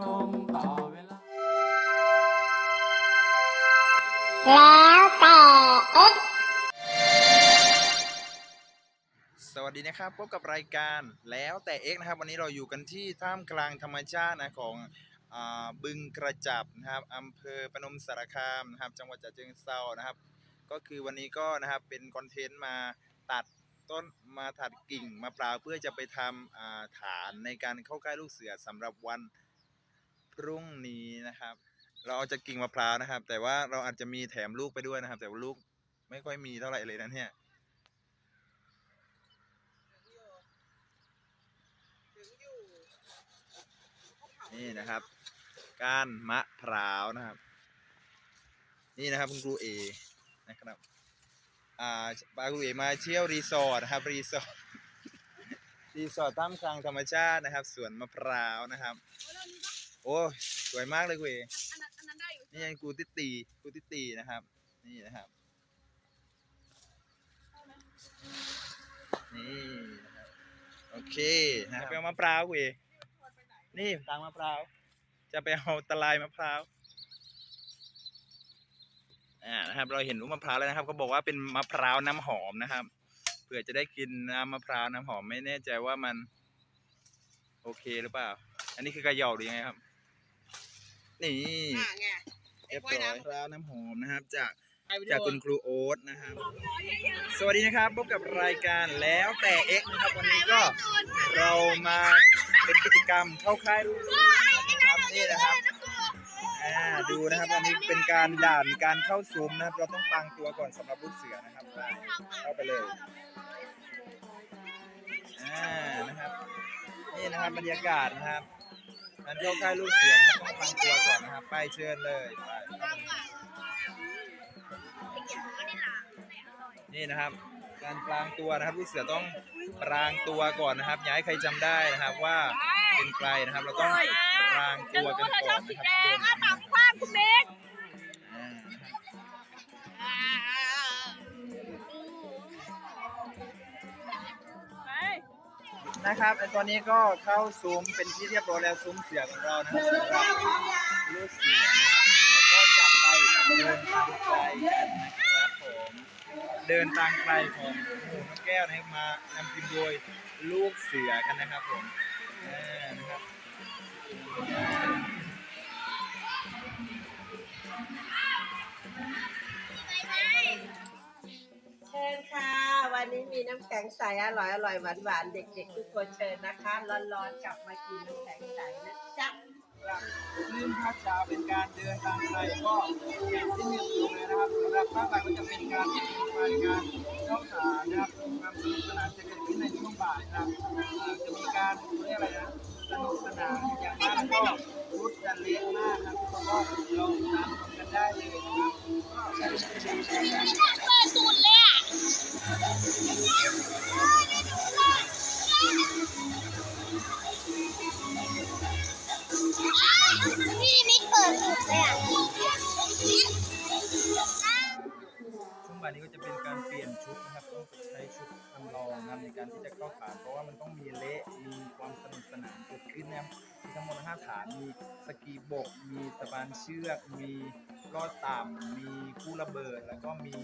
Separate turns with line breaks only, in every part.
รงต่อเวลา
แล้วแต่เอ๊ะ
สวัสดีนะครับพบกับรายการแล้วแต่เอ็กนะครับ วันนี้เราอยู่กันที่ท่ามกลางธรรมชาตินะของอาบึงกระจับนะครับอำเภอพนมสารคามนะครับ จังหวัดฉะเชิงเทรานะครับ ก็คือวันนี้ก็นะครับเป็นคอนเทนต์มาตัดต้นมาตัดกิ่งมะพร้าวเพื่อจะไปทำอ่าฐานในการเข้าใกล้ลูกเสือสำหรับวัน พรุ่งนี้นะครับ เราเอาจากกิ่งมะพร้าวนะครับ แต่ว่าเราอาจจะมีแถมลูกไปด้วยนะครับ แต่ว่าลูกไม่ค่อยมีเท่าไหร่เลยนะเนี่ยนี่นะครับ ก้านมะพร้าวนะครับ นี่นะครับคุณครูเอนะครับอ่าปาครูเอมาเที่ยวรีสอร์ทนะครับรีสอร์ทรีสอร์ทท่ามกลางธรรมชาตินะครับสวนมะพร้าวนะครับ อ้ยสวยมากเลยครูเอนี่ยังกูติดตีกูติดตีนะครับ นี่นะครับนี่นะครับโอเคนะครับไปเอามะพร้าวครูเอนี่ตางมะพร้าว จะไปเอาตะไลมะพร้าวอ่านะครับ เราเห็นลูกมะพร้าวแล้วนะครับเขาบอกว่าเป็นมะพร้าวน้ำหอมนะครับเผื่อจะได้กินน้ำมะพร้าวน้ำหอมไม่แน่ใจว่ามัน โอเคหรือเปล่า อันนี้คือกระเหยาหรือยังไงครับ นี่
อะไง
เรียบร้อยมะพร้าวน้ำหอมนะครับ จากจากคุณครูโอ๊ตนะครับ สวัสดีนะครับพบกับรายการแล้วแต่เอ็กนะครับวันนี้ก็เรามาเป็นกิจกรรมเข้าค่ายลูกเสือนะครับนี่นะครับอ่าดูนะครับอันนี้เป็นการด่านการเข้าซุ้มนะครับ เราต้องปังตัวก่อนสำหรับลูกเสือนะครับไปเข้าไปเลยอ่านะครับนี่นะครับบรรยากาศนะครับ มันเข้าใกล้ลูกเสือนะครับต้องปังตัวก่อนนะครับ ไปเชิญเลย นี่นะครับ การปรางตัวนะครับลูกเสือต้องปรางตัวก่อนนะครับอย่าให้ใครจำได้นะครับว่าเป็นใครนะครับ เราต้องปรางตัวกันก่อนนะครับทุกคนนะครับ
ความคุณเบส
นะครับไอตอนนี้ก็เข้าซุ้มเป็นที่เรียบร้อยแล้วซุ้มเสือของเรานะครับสำหรับลูกเสือนะครับแล้วก็จับไปเดินตามไกลกันนะครับผมเดินตามไกลของหมูนกแก้วนะครับมานำทีมโดยลูกเสือกันนะครับผมอ่านะครับ
ชิญค่ะ วันนี้มีน้ำแข็งใสอร่อยอร่อยหวานหวานเด็กๆทุกคนเชิญนะคะ ร้อนๆกลับมากินน้ำแข็งใสนะจ๊ะ
ลื่นภาคเช้าเป็นการเดินทางไกลก็เสร็จสิ้นเรียบร้อยนะครับสำหรับภาคบ่ายก็จะเป็นการเดินทางการเข้าหานะครับความสนุกสนานจะเกิดขึ้นในช่วงบ่ายนะครับจะมีการเรียกอะไรนะสนุกสนานอย่างมากก็รุดจะเละมากนะครับก็ลองตามชมกันได้เลยนะครับก็
เปิดสุดเลยอะ พี่มิกเปิดสุดเลยอะ
ช่วงบ่ายนี้ก็จะเป็นการเปลี่ยนชุดนะครับต้องใช้ชุดจำลองนะครับในการที่จะเข้าฐานเพราะว่ามันต้องมีเละมีความสนุกสนานเกิดขึ้นนะครับมีทั้งหมดห้าฐานมีสกีบก มีสะพานเชือก มีลอดต่ำมีคู่ระเบิด แล้วก็มี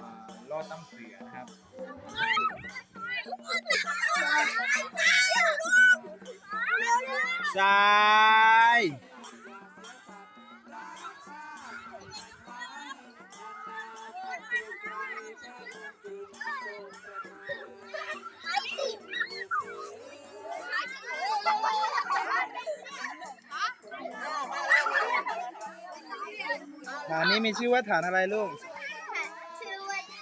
อ่าลอดตั้งเสือนะครับซ้า ฐานนี้มีชื่อว่าฐานอะไรลูก
ชื่อว่าค่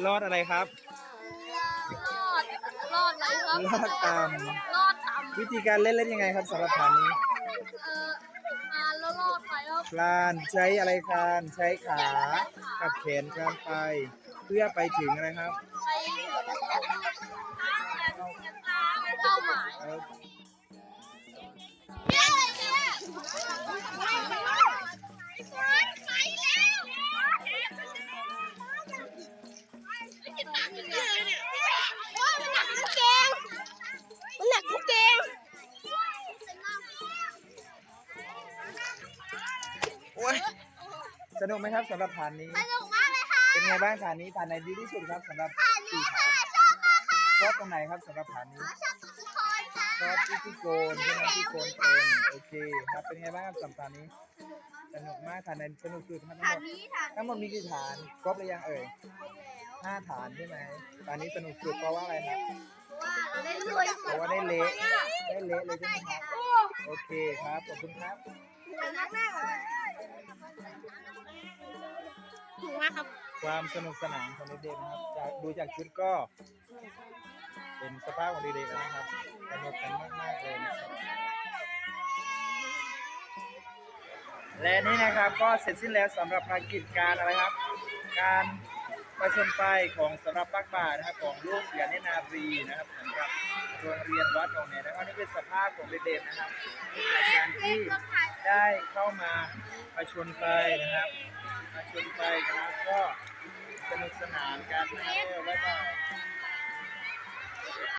ะ
ลอดอะไรครับ
รอดรอดอะไรครับ
ลอดตาม
รอดต่ำ
วิธีการเล่นเล่นยังไงครับสำหรับฐานนี้
เอ่อมาแล้วรอดไปครับ
คลานใช้อะไรคลานใช้ขากับแขนคลานไป เพื่อไปถึงอะไรครับ
ไปเป้าหมาย
สนุกไหมครับสำหรับฐานนี้
สนุกมากเลยค่ะ
เป็นไงบ้างฐานนี้ฐานไหนดีที่สุดครับสำหรับสี่ฐาน
ชอบมากค่ะ
ชอบตรงไหนครับสำหรับฐานนี้
ชอบทุกคนค่ะ
ชอบที่ที่โกนใช่ไหมที่โกนเป็นโอเคครับเป็นไงบ้างครับสำหรับฐานนี้ สนุกมากฐานไหนสนุกสุดครับทั้งห
ฐาน
มด
นี้ฐาน
ทั้งหมดมีกี่ฐานครบหรือยังเอ่ยห้าฐานใช่ไหมฐานนี้สนุกสุดเพราะว่าอะไรครับ
ว่าเราได้รวย
เพราะว่าได้เละได้เละเลยใช่ไหมครับโอเคครับขอบคุณครับ
มากมาก ถูกมากครับ
ความสนุกสนานของเด็กๆนะครับจากดูจากชุดก็ เป็นสภาพของเด็กๆแล้วนะครับสนุกกันมากๆเลยนะครับและนี่นะครับก็เสร็จสิ้นแล้วสำหรับภารกิจการอะไรครับ การประชนไฟของสำหรับปักป่านะครับของลูกเสือเนนารีนะครับสำหรับโรงเรียนวัดของเนี่ยนะครับนี่เป็นสภาพของเด็กๆนะครับจากการที่ ได้เข้ามามาชวนไปนะครับมาชวนไปนะครับก็สนุกสนานกันนะครับบ๊ายบา